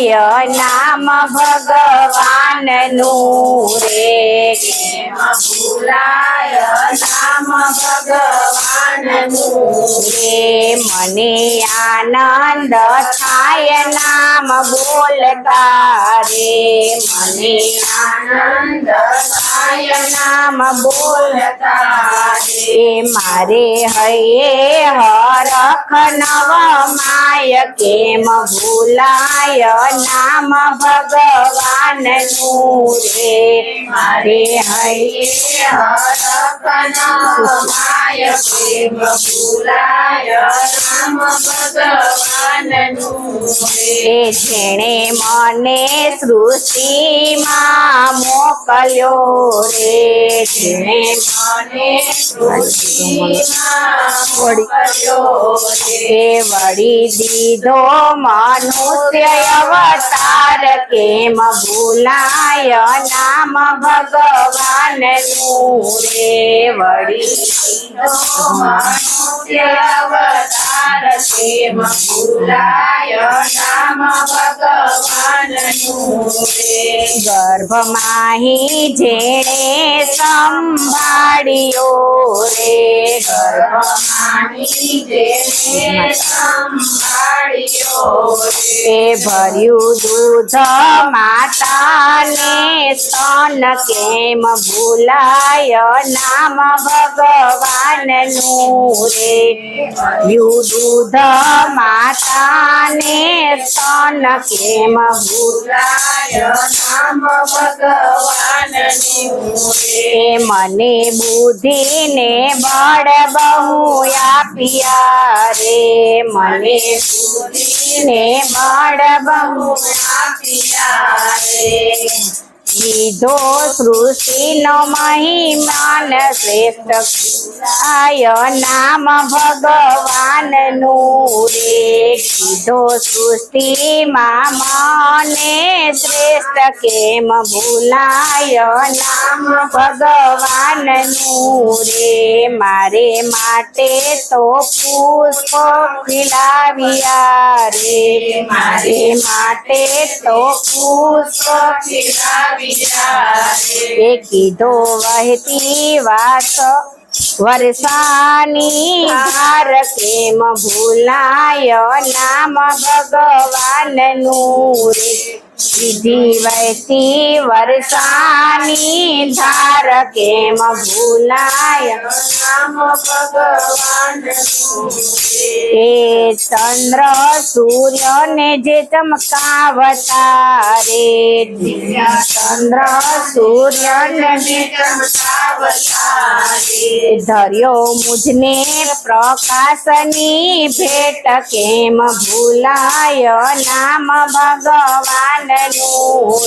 મય નામ ભગવાન નું રે મને આનંદ થાય નામ બોલતા રે મને આનંદ થાય નામ બોલતા રે મારે હયે હરખ નવ માય કેમ ભૂલાય નામ ભગવાન ભગવાનનું રે हरे हरे हरपनाय प्रेम राम ભગવાનનું એ જેણે મને સૃષ્ટિમાં મોકલ્યો રે જેણે મને સૃષ્ટિમાં મોકલ્યો રે વળી દીધો મનુષ્ય અવતાર કેમ ભૂલાય નામ भगवान रे वड़ी अवतार से नाम भगवान रे गर्भ मही जेने संभाड़ियो रे गर्भ माही जेने संभा पे भरू दूध माता ने सन के भूलाय नाम भगवान नूरे यू दूध माता ने सन के भूलाय नाम भगवान नूरे मने बुद्धि ने बड़ बहु पिया रे मने बुद्धि ને બાળબમ दो सृष्टि नो महिमान श्रेष्ठ आयो नाम भगवान नूरे दो सृष्टि मामने श्रेष्ठ के मूलायो नाम भगवान नूरे मारे माटे तो पुष्प खिलाविया रे मारे माटे तो पुष्प खिलाविया એ કીધો વહેતી વાત વરસાની હાર કેમ ભૂલાય નામ ભગવાનનું રે વિધિ વહેતી વરસાની ધાર કેમ ભૂલાય નામ ભગવાનનું રે ए चंद्र सूर्य ने जे चमका अवतारे चंद्र सूर्य ने जे चमका अवतारे धरियो मुझने प्रकाशनी भेट के भूलायो नाम भगवान नो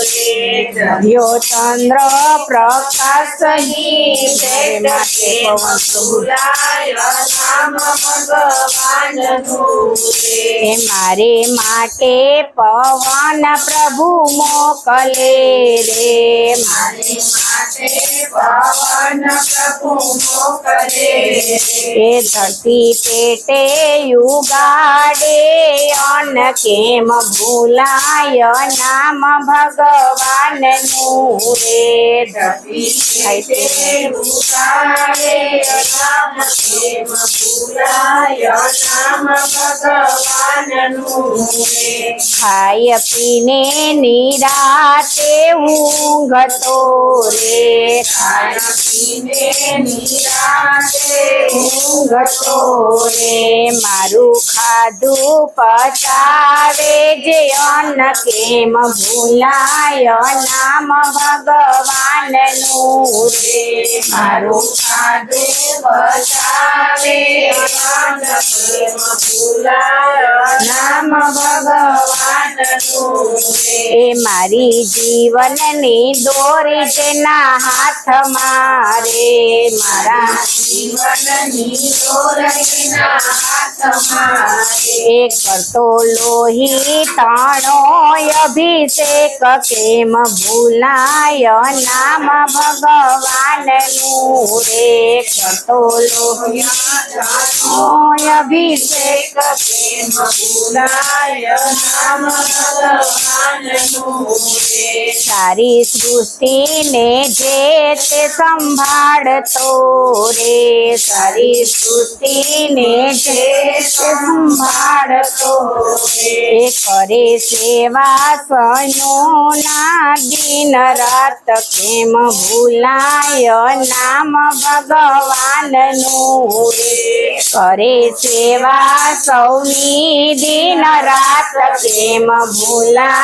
धरियो चंद्र प्रकाशनी भेट केम भूलायो नाम भगवान એ મારે માટે પવન પ્રભુ મોકલે રે મારે એ ધરતી પેટે યુગાડે અન કેમ ભૂલાય નામ ભગવાનનું રે ધરતી રામ ભગવાનનું રે ભાઈ અપિને નિરાશે ઊંગતો રે રામ શીને નિરાશે ઊંગતો રે મારું ખાધુ પચાવે જેન કેમ ભૂલાય આ નામ ભગવાનનું રે મારું ખાધુ બચાવ એ મારી જીવનની દોરી તેના હાથમાં રે મારા જીવનની દોરી તેના હાથમાં એ કરતો લોહી તાણો અભિષેક કેમ ભૂલાય નામ ભગવાનનું રે કરતો લોહી અભિષેક કેમ ભૂલાય નામ ભગવાન તારી સૃષ્ટિને જે તે સંભાળતો રે તારી સૃષ્ટિને જે તે સંભાળતો રે કરે સેવા સયો દિન રાત કેમ ભૂલાય નામ ભગવાનનું રે કરે સેવા સૌની દિન રાત કેમ ભૂલાય